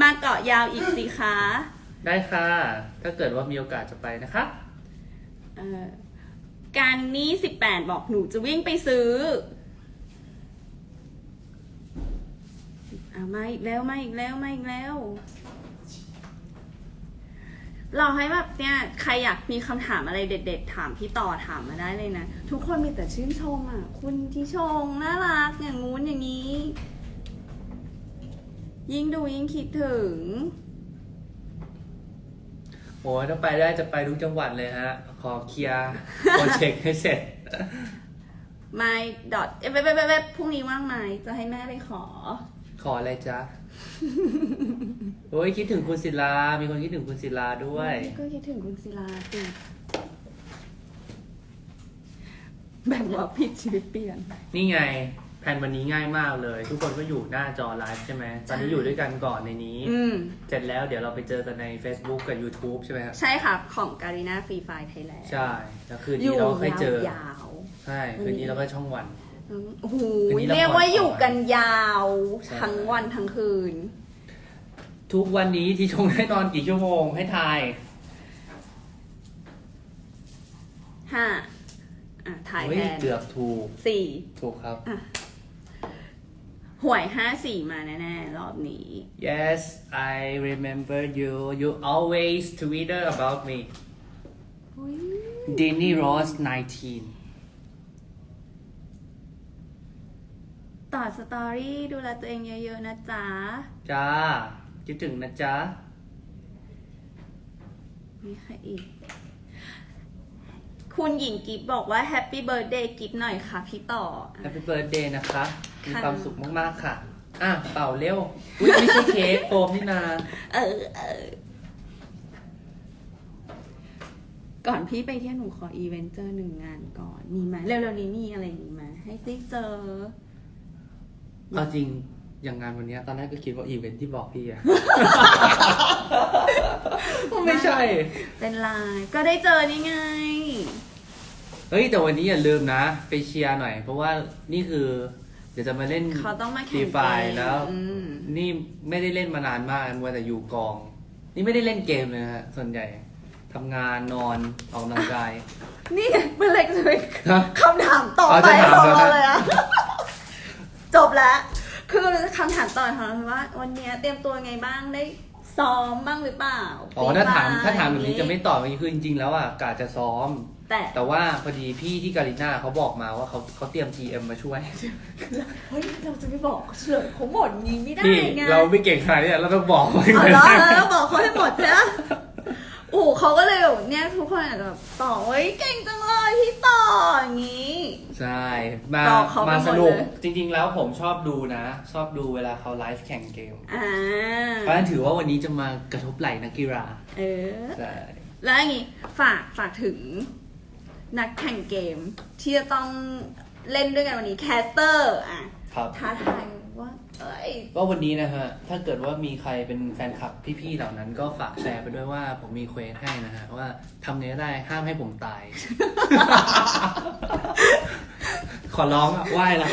มาเกาะยาวอีกสิคะ ได้ค่ะ ถ้าเกิดว่ามีโอกาสจะไปนะคะเออการนี้สิบแปดบอกหนูจะวิ่งไปซื้ออ่ามาอีกแล้วมาอีกแล้วมาอีกแล้ว เราให้แบบเนี่ยใครอยากมีคำถามอะไรเด็ด ๆ ถามพี่ต่อถามมาได้เลยนะ ทุกคนมีแต่ชื่นชมอะ คุณที่ชงน่ารักอย่างงู้นอย่างนี้ ยิ่งดูยิ่งคิดถึง โอ้ยถ้าไปได้จะไปทุกจังหวัดเลยฮะ ขอเคลียร์โปรเจกต์ให้เสร็จ my dot เอ๊ะเว็บเว็บเว็บเว็บพรุ่งนี้ว่างไหมจะให้แม่ไปขอ ขออะไรจ๊ะ โอ้ยคิดถึงคุณศิลา มีคนคิดถึงคุณศิลาด้วย ก็คิดถึงคุณศิลาสิแบบว่าผิดชีวิตเปลี่ยน นี่ไง แผนวันนี้ง่ายมากเลย ทุกคนก็อยู่หน้าจอไลฟ์ใช่ไหมตอนนี้อยู่ด้วยกันก่อนในนี้ อืม เสร็จแล้วเดี๋ยวเราไปเจอกันใน Facebook กับ YouTube ใช่ไหมครับใช่ค่ะ ของการีนาฟรีไฟไทยแลนด์ใช่แล้วคืนอนี้ยู่เราก็ค่อยเจอ ยาวใช่คืนนี้เราก็ช่องวัน ๆอืมโอ้โหคืนนี้ละครเรียกว่าอยู่กันยาว ใช่ ทั้งวันทั้งคืน ทุกวันนี้ที่ชงได้นอนกี่ชั่วโมงให้ทาย ห้าอะถ่ายเฮ้แทยนเกือบถูกสี่ถูกครับ อะ หวยห้าสี่มาแน่ๆ รอบนี้ Yes I remember you you always Twitter about me อุ๊ย Denny Ross 19ต่อสตอรี่ดูแลตัวเองเยอะๆ นะจ๊ะจ้าคิดถึงนะจ๊ะมีใครอีก คุณหญิงกิฟบอกว่าแฮปปี้เบิร์ดเดย์กิฟหน่อยค่ะพี่ต่อ Happy Birthday นะคะ มีค่ะ ความสุขมาก ๆ ค่ะ อะ เป่าเร็ว อุ้ยไม่ใช่เค้กโฟมนี่นา เออเออ ก่อนพี่ไปเที่ยวหนูขออีเวนต์เจอหนึ่งงานก่อนมีไหมเร็วๆนี้มีอะไรอย่างนี้ไหมให้ติ๊กเจอ เอาจริง อย่างงานวันเนี้ยตอนแรกก็คิดว่าอีเวนท์ที่บอกพี่อะ ไม่ใช่ เป็นไลน์ก็ได้เจอนี่ไง เฮ้ยแต่วันนี้อย่าลืมนะ ไปเชียร์หน่อย เพราะว่านี่คือ เดี๋ยวจะมาเล่นเขาต้องมาแข่ฟรีงไฟเกมแล้วอืม นี่ไม่ได้เล่นมานานมากมัวแต่อยู่กอง นี่ไม่ได้เล่นเกมเลยนะฮะส่วนใหญ่ทำงานนอนออกกำลังกาย นี่เมื่อไหรจะเป็นฮะคำถามต่ออ๋อไปจะถามของแล้วนะเราเลยอะจบแล้ว คือคำถามต่อของเราคือว่า วันเนี้ยเตรียมตัวไงบ้างได้ซ้อมบ้างหรือเปล่าอ๋อถ้าถามฟรีไฟถ้าถามแบบนี้จะไม่ตอบอย่างนี้คือจริงๆแล้วอะกาจะซ้อม แต่แต่ว่าพอดีพี่ที่การิน่าเขาบอกมาว่าเขาเขาเตรียม GM มาช่วย เฮ้ยเราจะไม่บอกเฉลยเขาหมดงี้ไม่ได้พี่ไงเราไม่เก่งขนาดนี้เราต้องบอกไว้เอาก่อนเหรอแล้วบอกเขาให้หมดใช่ไหมโอ้โหเขาก็เลยแบบเนี่ยทุกคนอาจจะแบบต่อเฮ้ยเก่งจังเลยพี่ต่ออย่างงี้ ใช่มาบอกเขาไปมาหมดสนุกเลยจริง ๆ แล้วผมชอบดูนะ ชอบดูเวลาเขาไลฟ์แข่งเกม อ่าเพราะฉะนั้นถือว่าวันนี้จะมากระทบไหล่นักกีฬาเออ ใช่ แล้วอย่างงี้ฝากฝากถึง นักแข่งเกม ที่จะต้องเล่นด้วยกันวันนี้แคสเตอร์อะครับท้าทายว่าเอ้ย ก็วันนี้นะฮะ ถ้าเกิดว่ามีใครเป็นแฟนคลับพี่ๆเหล่านั้นก็ฝากแชร์ไปด้วยว่าผมมีเควสให้นะฮะ ว่าทำไงก็ได้ห้ามให้ผมตาย ขอร้องอะไหว้ละ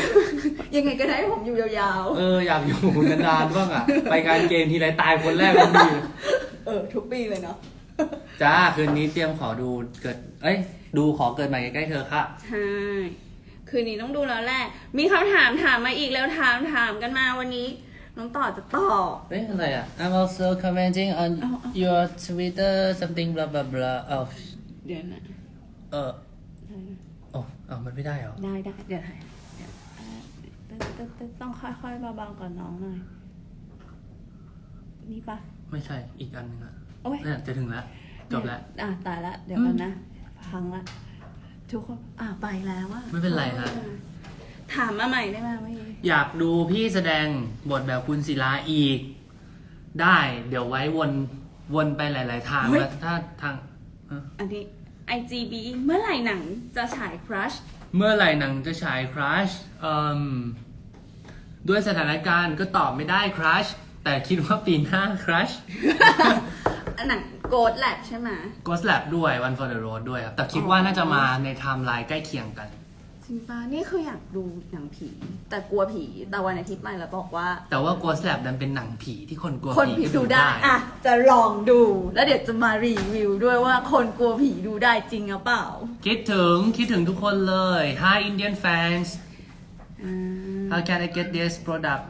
ยังไงก็ได้ให้ผมอยู่ยาวเอออยากอยู่นานๆบ้างอะไปงานเกมทีไรตายคนแรกทุกที ๆ เออ ทุกปีเลยเนาะ จ้าคืนนี้เตรียมขอดูเกิด เอ้ย ดูขอเกิดใหม่ใกล้ๆเธอค่ะ ใช่ คืนนี้ต้องดูแล้วแหละ มีคำถามถามมาอีกแล้วถามถามกันมาวันนี้ น้องต่อจะตอบเฮ้ยอะไรอะ I'm also commenting on เอาเอา your Twitter something blah blah blah เออเดี๋ยวนะ เออโอ้เอามันไม่ได้เหรอ ได้ได้เดี๋ยวถ่ายเดี๋ยวเอ่อต้องต้องต้องค่อยๆเบาๆก่อนน้องหน่อย นี่ปะไม่ใช่อีกอันหนึงอะ โอ้ย เนี่ยจะถึงแล้วจบแล้ว อะตายละเดี๋ยวกันนะพังละทุกคนอะไปแล้วอะไม่เป็นไรฮะ ถามมาใหม่ได้ไหมเมื่อกี้อยากดูพี่แสดงบทแบบคุณศิลาอีก ได้เดี๋ยวไว้วนวนไปหลาย ๆ ทางแล้วถ้าทางเอ้ออันนี้ IGB เมื่อไหร่หนังจะฉาย Crush เมื่อไหร่หนังจะฉายครัชเอ่มด้วยสถานการณ์ก็ตอบไม่ได้ครัชแต่คิดว่าปีหน้าครัชอัน หนังโกดแลบใช่ไหม Ghost Lab ด้วย One for the Road ด้วยครับ แต่คิดว่าน่าจะมาในไทม์ไลน์ใกล้เคียงกัน จริงปะนี่คืออยากดูหนังผี แต่กลัวผี แต่วันอาทิตย์ไปแล้วบอกว่า แต่ว่า Ghost Lab ดันเป็นหนังผีที่คนกลัวคนผีผีก็ดูได้ อะ จะลองดู แล้วเดี๋ยวจะมารีวิวด้วยว่าคนกลัวผีดูได้จริงหรือเปล่าคิดถึงคิดถึงทุกคนเลย Hi Indian fans อ่า How can I get this product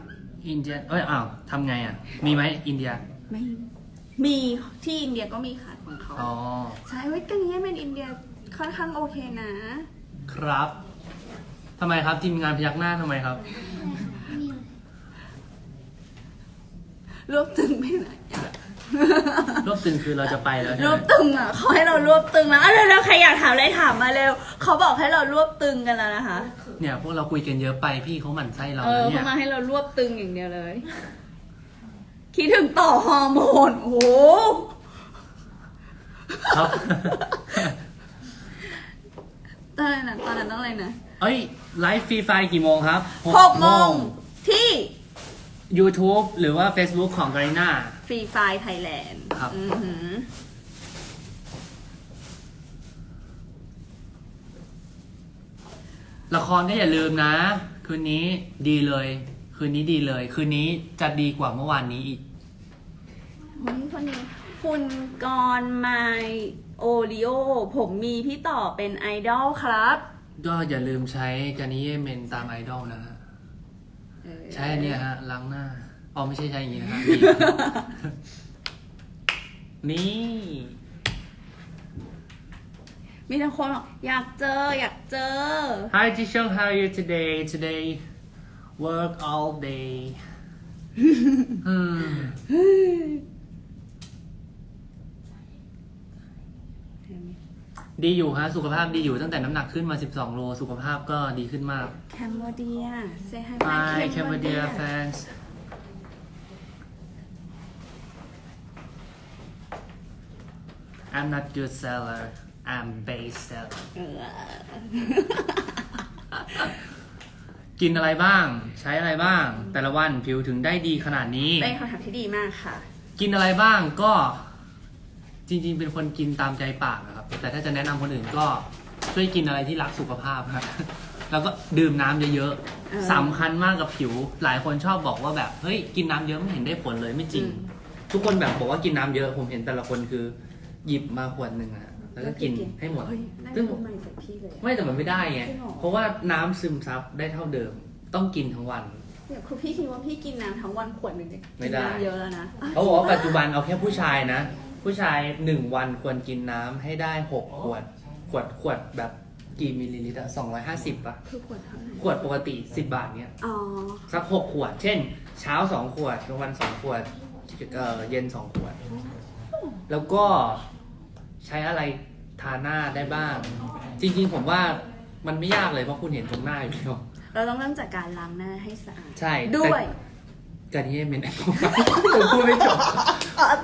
Indian เอ้ยอ้าวทำไงอะ มีไหมอินเดีย ไม่ มีที่อินเดียก็มีขายของเขาอ๋อ ใช่เว้ยกันนี้เป็นอินเดียค่อนข้างโอเคนะ ครับทำไมครับทีมงานพยักหน้าทำไมครับ รวบตึงไปไหนอะรวบตึงคือเราจะไปแล้วใช่รวไหบมตึงอะเขาให้เรารวบตึงนะอะเร็วๆใครอยากถามอะไรถามมาเร็วเขาบอกให้เรารวบตึงกันแล้วนะคะ เนี่ยพวกเราคุยกันเยอะไปพี่เขาหมั่นไส้เราเอแล้อวเนี่เขาย มาให้เรารวบตึงอย่างเดียวเลย คิดถึงต่อฮอร์โมน โอ้โห ครับ ตอนนั้นนะตอนนั้นต้องอะไรนะเอ้ย ไลฟ์ฟรีไฟกี่โมงครับหกโมงที่ YouTube หรือว่า Facebook ของ g a r i n a ฟรีไฟไทยแลนด์ครับอือหือละครก็อย่าลืมนะ คืนนี้ดีเลย คืนนี้ดีเลย คืนนี้จะดีกว่าเมื่อวานนี้อีกเฮ้ยคนนี้คุณกรณ์ไมโอริโอ ผมมีพี่ต่อเป็นไอดอลครับก็ก็อย่าลืมใช้กานิเยเมนตามไอดอลนะฮะ เออใช้อันเนี้ยฮะล้างหน้าอ๋อไม่ใช่ใช้อย่างนี้นะฮะนี่มีทั้งคนบอกอยากเจออยากเจอ Hi Jishung how are you today today work all day อืม ดีอยู่ฮะ สุขภาพดีอยู่ตั้งแต่น้ำหนักขึ้นมา 12 โล สุขภาพก็ดีขึ้นมาก แคมโบเดีย say hi Hi my Cambodia fans I'm not good seller I'm base seller เออ กินอะไรบ้าง ใช้อะไรบ้าง แต่ละวันผิวถึงได้ดีขนาดนี้ เป็นคำถามที่ดีมากค่ะ กินอะไรบ้างก็จริง ๆ เป็นคนกินตามใจปากนะครับ แต่ถ้าจะแนะนำคนอื่นก็ช่วยกินอะไรที่รักสุขภาพครับ แล้วก็ดื่มน้ำเยอะเออ ๆสำคัญมากกับผิว หลายคนชอบบอกว่าแบบเฮ้ยกินน้ำเยอะไม่เห็นได้ผลเลยไม่จริงอืมทุกคนแบบบอกว่ากินน้ำเยอะผมเห็นแต่ละคนคือ หยิบมาขวดหนึ่งอะ แล้วก็กินให้หมด เฮ้ยน่าซึ่จะงพูดใหม่ใส่พี่เลยอะไม่แต่มันไม่ได้ไง จริงเหรอเพราะว่าน้ำซึมซับได้เท่าเดิม ต้องกินทั้งวันเดี๋ยวคือพี่คิดว่าพี่กินน้ำทั้งวันขวดหนึ่งจะไม่กินได้ น้ำเยอะแล้วนะเขาบอกว่าปัจจุบันเอาแค่ผู้ชายนะ ผู้ชายหนึ่งวันควรกินน้ำให้ได้หกขวด ขวดขวดแบบกี่มิลลิลิตรอะสองร้อยห้าสิบอะคือขวดเท่าไหร่ขวดปกติสิบบาทเนี้ย อ๋อสักหกขวด เช่น เช้าสองขวดกลางวันสองขวดเอ่อเย็นสองขวด แล้วก็ ใช้อะไรทาหน้าได้บ้าง จริงๆ ผมว่ามันไม่ยากเลยเพราะคุณเห็นตรงหน้าอยู่แล้วเราต้องเริ่มจากการล้างหน้าให้สะอาด ใช่ด้วย การที่เป็นผมพูดไม่จบ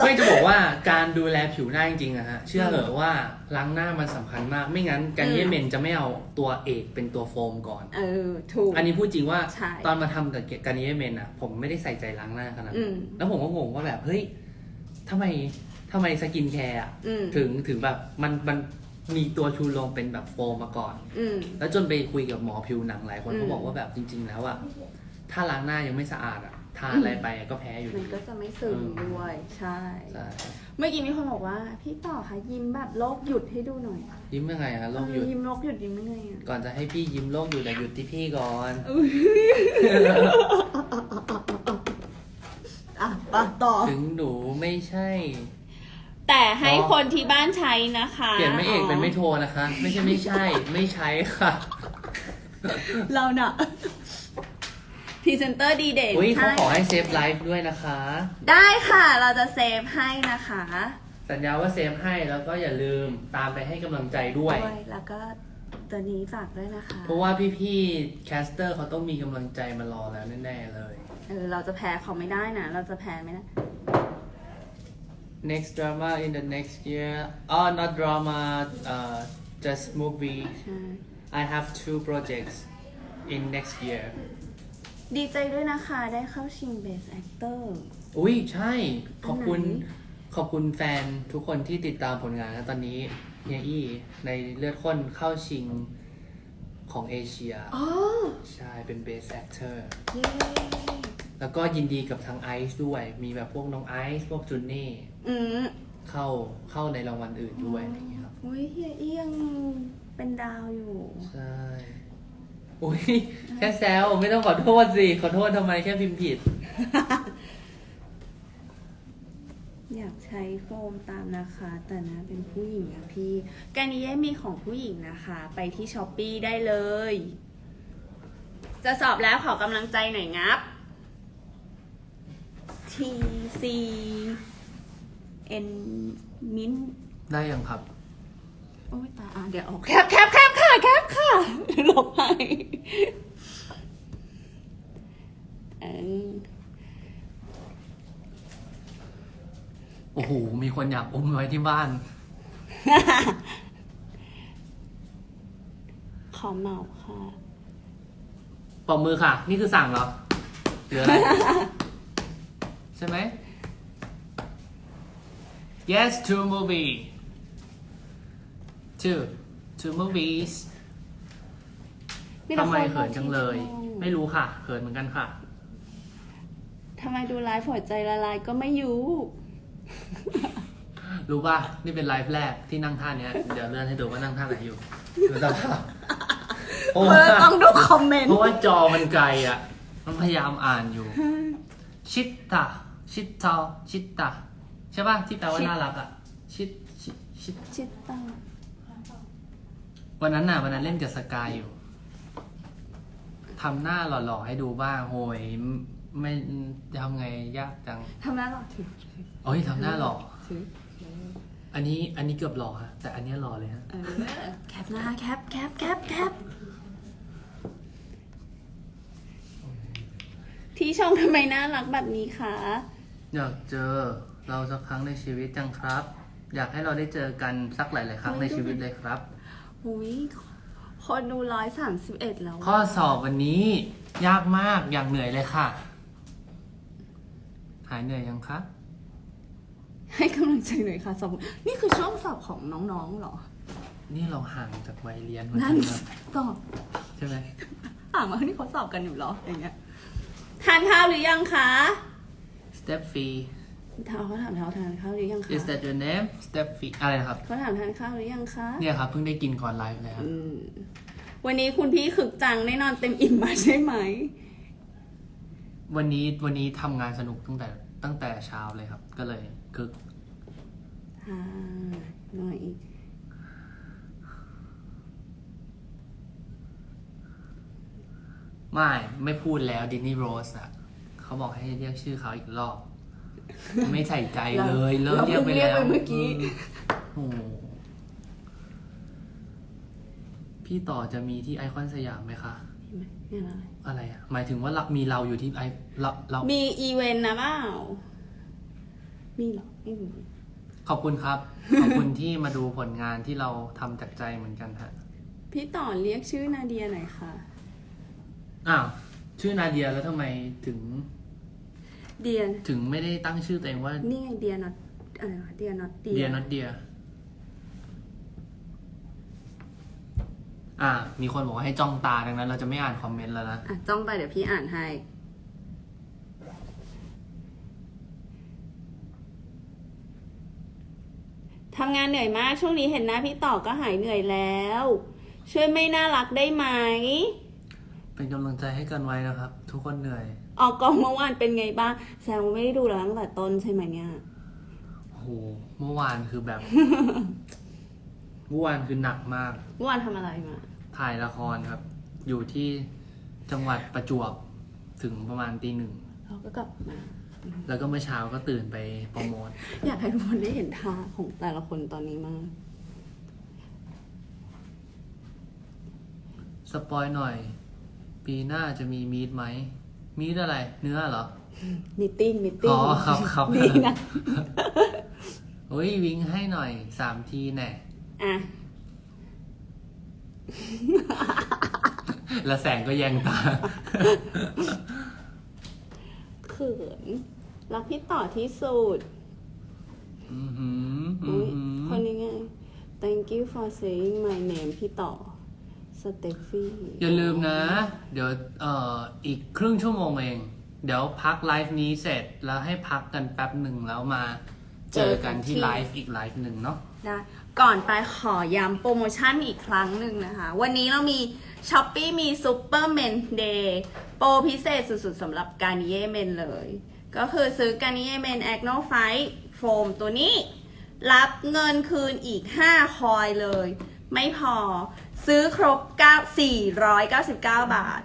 ไม่จะบอกว่าการดูแลผิวหน้าจริงๆอะฮะเชื่อเหรอะว่าล้างหน้ามันสำคัญมาก ไม่งั้นการเยเมนจะไม่เอาตัวเอกเป็นตัวโฟมก่อน เออ ถูก อันนี้พูดจริงว่าใช่ตอนมาทำกับการเยเมนอะผมไม่ได้ใส่ใจล้างหน้าขนาดอืนั้นมแล้วผมก็งงว่าแบบเฮ้ยทำไม ทำไมสกินแคร์อะอืมถึงถึงแบบมันมันมีตัวชูโรงเป็นแบบโฟมมาก่อน อืม แล้วจนไปคุยกับหมอผิวหนังหลายคนอืม เขาบอกว่าแบบจริง ๆ แล้วอะถ้าล้างหน้ายังไม่สะอาดอะทาอะไรไปอะก็แพ้อยู่มันดี ก็จะไม่ซึมด้วย ใช่ ใช่เมื่อกี้มีคนบอกว่า พี่ต่อคะยิ้มแบบโลกหยุดให้ดูหน่อยยิ้มยังไงฮะโลกหยุด เออยิ้มโลกหยุดยิ้มยังไงอะก่อนจะให้พี่ยิ้มโลกหยุดแต่หยุดที่พี่ก่อน อะปะต่อ ถึงหนูไม่ใช่ แต่ให้อ๋อคนที่บ้านใช้นะคะเปลี่ยนไม่เอกเป็นไม่โทรนะคะ ไม่ใช่ไม่ใช่ไม่ใช้ค่ะ เราเน่ะพรีเซนเตอร์ดีเด่นอุ้ยเขาใช่ขอให้เซฟไลฟ์ด้วยนะคะ ได้ค่ะเราจะเซฟให้นะคะ สัญญาว่าเซฟให้แล้วก็อย่าลืมตามไปให้กำลังใจด้วย แล้วก็ตัวนี้ฝากด้วยนะคะ เพราะว่าพี่ๆแคสเตอร์เขาต้องมีกำลังใจมารอแล้วแน่ๆเลยเออเราจะแพ้เขาไม่ได้นะ เราจะแพ้ไม่ได้ next drama in the next year oh not drama uh just movie ใช่ I have two projects in next year ดีใจด้วยนะคะได้เข้าชิง Best Actor อุ้ยใช่ ขอบคุณ อันไหน ขอบคุณแฟนทุกคนที่ติดตามผลงานนะตอนนี้เฮียอี้ในเลือดข้นเข้าชิงของเอเชีย อ๋อใช่เป็น Best Actor เย้แล้วก็ยินดีกับทางไอซ์ด้วย มีแบบพวกน้องไอซ์พวกจุนนี่ อืมเข้าเข้าในรางวัลอื่นด้วยอะไรอย่างเงี้ยครับ อุ้ยเฮียเอียงเป็นดาวอยู่ ใช่อุ้ยแค่แซวไม่ต้องขอโทษสิ ขอโทษทำไมแค่พิมพ์ผิด อยากใช้โฟมตามนะคะ แต่นะเป็นผู้หญิงอะพี่แกนนี้มีของผู้หญิงนะคะ ไปที่ช้อปปีได้เลย จะสอบแล้วขอกำลังใจหน่อยงับ T C N มิ้นได้ยังครับ โอ้ยตายอะเดี๋ยวออกแคปแคปแคปค่ะแคปค่ะหลบให้เออโอ้โห มีคนอยากอุ้มไว้ที่บ้าน ขอเหมาค่ะปรบมือค่ะ นี่คือสั่งเหรอหรืออะไร ใช่ไหม yes to movie two two movies มีแต่ทำไมคนเขินจังเลยบอกที่ชอบไม่รู้ค่ะเขินเหมือนกันค่ะทำไมดูไลฟ์หัวใจละลายก็ไม่ยุรู้ป่ะ นี่เป็นไลฟ์แรกที่นั่งท่าเนี้ย เดี๋ยวเลื่อนให้ดูว่านั่งท่าไหนอยู่ดูสภาพเพราะเอว่าอต้องดูคอมเมนเพต์ราะว่าจอมันไกลอะ มันพยายามอ่านอยู่ ชิตตาชิตเทาชิตตา ใช่ป่ะที่แปลว่าน่ารักอะชิตชิตชิตชิตตาวันนั้นน่ะวันนั้นเล่นกับสกายอยู่ทำหน้าหล่อๆให้ดูบ้างโหยไม่ทำไงยากจังทำหน้าหล่อถือโอ้ยทำหน้าหล่อถืออันนี้อันนี้เกือบหล่อฮะแต่อันเนี้ยหล่อเลยฮะเออแคปหน้าแคปแคปแคปแคปที่ชมทำไมน่ารักแบบนี้คะอยากเจอ เราสักครั้งในชีวิตจังครับ อยากให้เราได้เจอกันสักหลาย ๆ ครั้งในชีวิตเลยครับ หุยคนดูร้อยสามสิบเอ็ดแล้วข้อสอบวันนี้ยากมากอย่างเหนื่อยเลยค่ะ หายเหนื่อยยังคะให้กำลังใจหน่อยค่ะสอบนี่คือช่วงสอบของน้องๆเหรอ นี่เราห่างจากวัยเรียนมานั่นใช่ไหมสอบใช่ไหมอ่านมาที่เขาสอบกันอยู่เหรออย่างเงี้ยทานข้าวหรือยังคะ Step fee ถามเขาถามเขาทานข้าวหรือยังคะ is that your name Step fee อะไรนะครับ เขาถามทานข้าวหรือยังคะเนี่ยครับเพิ่งได้กินก่อนไลฟ์เลยครับ อืมวันนี้คุณพี่คึกจังได้นอนเต็มอิ่มมาใช่ไหม วันนี้วันนี้ทำงานสนุกตั้งแต่ตั้งแต่เช้าเลยครับ ก็เลยคึกอ่าหน่อยอีกไม่ไม่พูดแล้วดินนี่โรสอะเขาบอกให้เรียกชื่อเขาอีกรอบ ไม่ใส่ใจเลยเลิกเราเรียกเพิ่งไปเรียกแล้วไปเมื่อกี้ โอ้โหพี่ต่อจะมีที่ไอคอนสยามไหมคะ เห็นไหมเนี่ยอะไรอะไรอะหมายถึงว่าเรามีเราอยู่ที่ไอเราเรา มีอีเวนต์นะเปล่ามีเหรอไม่มีขอบคุณครับ ขอบคุณที่มาดูผลงานที่เราทำจากใจเหมือนกันฮะ พี่ต่อเรียกชื่อนาเดียหน่อยค่ะ อ้าว ชื่อนาเดียแล้วทำไมถึง เดียถึงไม่ได้ตั้งชื่อตัวเองว่านี่ไงเดียนอตอะไรวะเดียนอตเดียเดียนัดเดีย อ่า มีคนบอกว่าให้จ้องตาดังนั้น เราจะไม่อ่านคอมเมนต์แล้วนะ อะจ้องไปเดี๋ยวพี่อ่านให้ ทำงานเหนื่อยมาก ช่วงนี้เห็นหน้าพี่ต่อก็หายเหนื่อยแล้ว ช่วยไม่น่ารักได้ไหม เป็นกำลังใจให้กันไว้นะครับ ทุกคนเหนื่อย ออกกองเมื่อวานเป็นไงบ้างแซมไม่ได้ดูแล้วตั้งแต่ต้นใช่ไหมเนี่ย โอ้โหเมื่อวานคือแบบ เมื่อวานคือหนักมาก เมื่อวานทำอะไรมา ถ่ายละครครับ อยู่ที่จังหวัดประจวบถึงประมาณตีหนึ่ง เราก็กลับมา แล้วก็เมื่อเช้าก็ตื่นไปโปรโมท อยากให้ทุกคนได้เห็นท่าของแต่ละคนตอนนี้มาก สปอยหน่อย ปีหน้าจะมีมีดไหม มีดอะไร เนื้อเหรอมิทติ้งมิทติ้อ๋งอครับครับ ดีนะเฮ้ยวิงให้หน่อยสามทีแน่ อะ แล้วแสงก็แยงตา เขินรักพี่ต่อที่สุดอือหืออือุ๊อยหือคนนี้ไง thank you for saying my name พี่ต่อ สเตฟฟี่อย่าลืมนะ เดี๋ยวเอ่ออีกครึ่งชั่วโมงเอง เดี๋ยวพักไลฟ์นี้เสร็จแล้วให้พักกันแป๊บหนึ่งแล้วมา เจอกันที่ไลฟ์อีกไลฟ์หนึ่งเนาะได้ก่อนไปขอย้ำโปรโมชั่นอีกครั้งหนึ่งนะคะ วันนี้เรามี s h อ p e e มี Super Men Day โปรพิเศษสุดๆสำหรับการนิเย่เมนเลย ก็คือซื้อการนิเย่เมน a c n o Fight Foam ตัวนี้ รับเงินคืนอีก 5 คอยเลย ไม่พอ ซื้อครบ9 499 บาท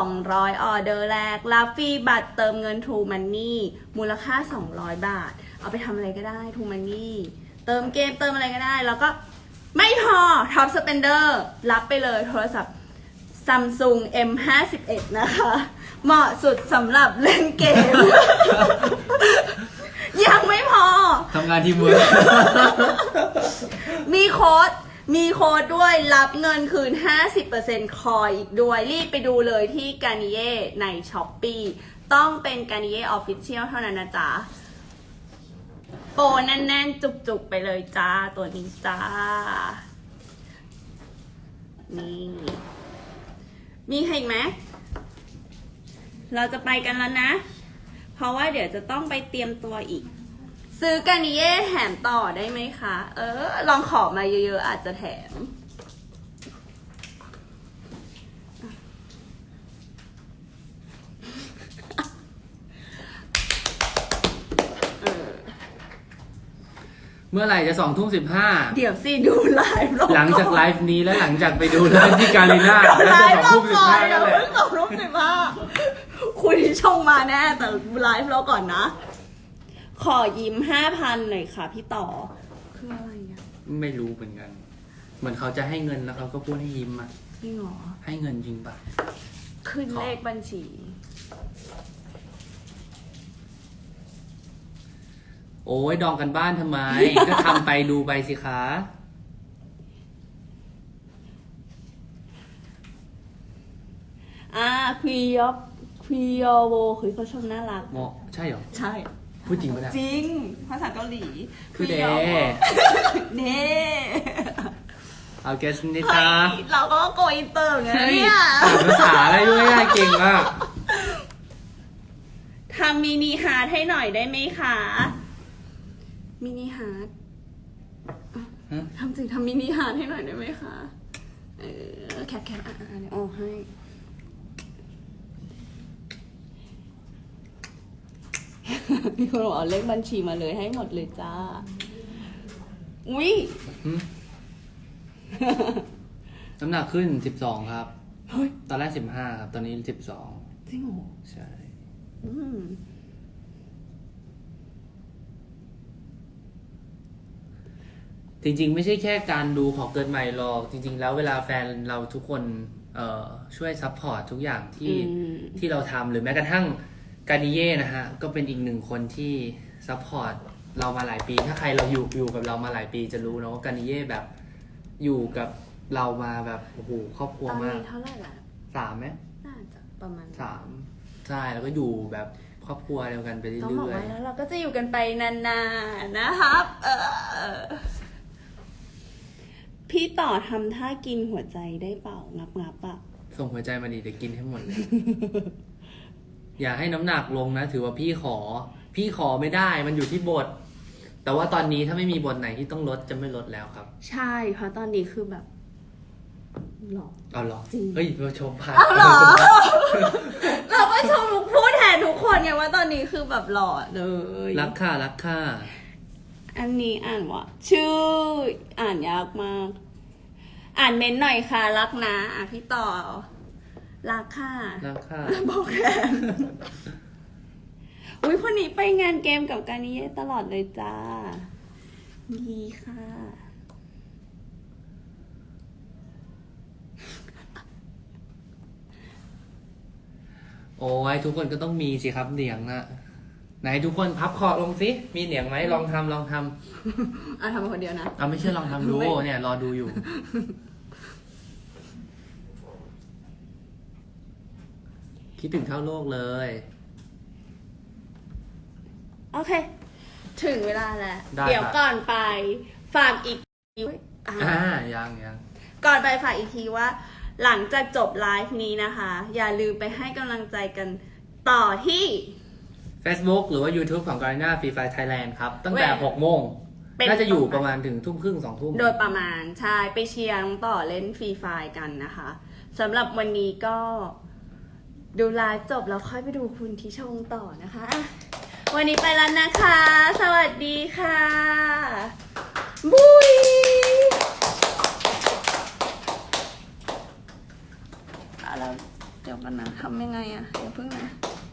200 ออเดอร์แรกรับฟรีบัตรเติมเงิน True Money มูลค่า 200 บาท เอาไปทำอะไรก็ได้ True Money เติมเกมเติมอะไรก็ได้ แล้วก็ไม่พอ Top Spender รับไปเลยโทรศัพท์ Samsung M51 นะคะ เหมาะสุดสำหรับเล่นเกม ยังไม่พอ ทำงานทีมเวิร์กมีโค้ด มีโค้ดด้วยรับเงินคืน 50%คอยอีกด้วย รีบไปดูเลยที่กานิเย่ในช้อปปีต้องเป็นกานิเย่ออฟฟิเชียลเท่านั้นนะจ๊ะ โปรแน่นๆ จุกๆ ไปเลยจ้า ตัวนี้จ้า นี่ มีใครอีกไหมเราจะไปกันแล้วนะ เพราะว่าเดี๋ยวจะต้องไปเตรียมตัวอีก ซื้อกานิเย่แถมต่อได้ไหมคะ เออ ลองขอมาเยอะ ๆ อาจจะแถมเออเมื่อไหร่จะสองทุ่มสิบห้าเดี๋ยวสิดูไลฟ์เราหลังจากไลฟ์นี้และหลังจากไปดูไลฟ์ที่การีน่าไลแล้วจะฟ์สองเราทุ่มสิบก่อนห้าเดี๋นั่ยวนแหละเพิ่งสองทุ่มสิบห้าคุณที่ชงมาแน่แต่ไลฟ์เราก่อนนะ ขอยิ้มห้าพันหน่อยค่ะพี่ต่อ คืออะไรอะไม่รู้เหมือนกัน เหมือนเขาจะให้เงินแล้วเขาก็พูดให้ยิ้มอะจริงเหรอ ให้เงินจริงปะ ขึ้นขอ เลขบัญชี โอ้ยดองกันบ้านทำไม ก็ทำไปดูไปสิคะอ่าควียอควียอโวคือเขาชมน่ารักโมใช่เหรอ ใช่ พูดจริงปะเนี่ย จริง ภาษาเกาหลีคือเดเน่เอาเกสนิเฮ้ตายเราก็โกอินเตอร์ไงเฮ้ยเนี่ย อ่านภาษาอะไรด้วยอะเก่งมาก ทำมินิฮาร์ทให้หน่อยได้ไหมคะ มินิฮาร์ทฮะ ทำสิทำมินิฮาร์ทให้หน่อยได้ไหมคะ เออแคปแคปอะอะเดี๋ยวเอาให้ มีคนบอกเอาเลขบัญชีมาเลยให้หมดเลยจ้า อุ้ยหึน้ำหนักขึ้นสิบสองครับ เฮ้ยตอนแรกสิบห้าครับ ตอนนี้สิบสองจริงเหรอใช่ อืมจริง ๆ ไม่ใช่แค่การดูขอเกินใหม่หรอก จริง ๆ แล้วเวลาแฟนเราทุกคนเอ่อช่วยซัพพอร์ตทุกอย่างที่อืมที่เราทำหรือแม้กระทั่ง กานิเย่นะฮะ ก็เป็นอีกหนึ่งคนที่ซัพพอร์ตเรามาหลายปี ถ้าใครเราอยู่อยู่กับเรามาหลายปีจะรู้นะว่ากานิเย่แบบอยู่กับเรามาแบบโอ้โหครอบครัวตอนมากนี้เท่าไหร่ละสามไหมน่าจะประมาณสามใช่แล้วก็อยู่แบบครอบครัวเดียวกันไปเรื่ต้องบอกอยว่าแล้วเราก็จะอยู่กันไปนานๆนะครับ เออ พี่ต่อทำท่ากินหัวใจได้เปล่างับงับๆอะ ๆส่งหัวใจมาดีเดี๋ยวกินให้หมดเลย อย่าให้น้ำหนักลงนะ ถือว่าพี่ขอ พี่ขอไม่ได้มันอยู่ที่บท แต่ว่าตอนนี้ถ้าไม่มีบทไหนที่ต้องลดจะไม่ลดแล้วครับใช่เพราะตอนนี้คือแบบหลอก เอาเหรอจริง เฮ้ยเราชมผ่านเอาเหรอ เราก็ชมพูดแทนทุกคนไงว่าตอนนี้คือแบบหล่อเลยรักค่ะรักค่ะอันนี้อ่านว่า ชื่ออ่านยากมาก อ่านเม้นต์หน่อยค่ะ รักนะอะพี่ต่อ รักค่ะรักค่ะบอกแทนอุ้ยคนนี้ไปงานเกมกับการนิเย่ตลอดเลยจ้า ดีค่ะโอ้ยทุกคนก็ต้องมีสิครับเหนียงนะไหนทุกคนพับคอลงสิมีเหนียงไหมลองทำลองทำอะทำมาคนเดียวนะเอาไม่เชื่อลองทำดูไม่เนี่ยรอดูอยู่ คิดถึงเท่าโลกเลย โอเค ถึงเวลาแล้ว ได้เดี๋ยวครับก่ก่อนไปฝากอีกทีอะอ่ายังยังก่อนไปฝากอีกทีว่า หลังจากจบไลฟ์นี้นะคะ อย่าลืมไปให้กำลังใจกันต่อที่ Facebook หรือว่า YouTube ของ Garena Free Fire Thailand ครับ ตั้งแต่เว้ย6โมงเป็น น่าจะอยู่ประมาณถึงทุ่มครึ่งสองทุ่มโดยประมาณใช่ไปเชียร์น้องต่อเล่นฟรีไฟล์กันนะคะสำหรับวันนี้ก็ ดูไลฟ์จบแล้วค่อยไปดูคุณที่ชงต่อนะคะ วันนี้ไปแล้วนะคะ สวัสดีค่ะบุยอะแล้วเดี๋ยวกันนะทำยังไงอะเดี๋ยวเพิ่งนะ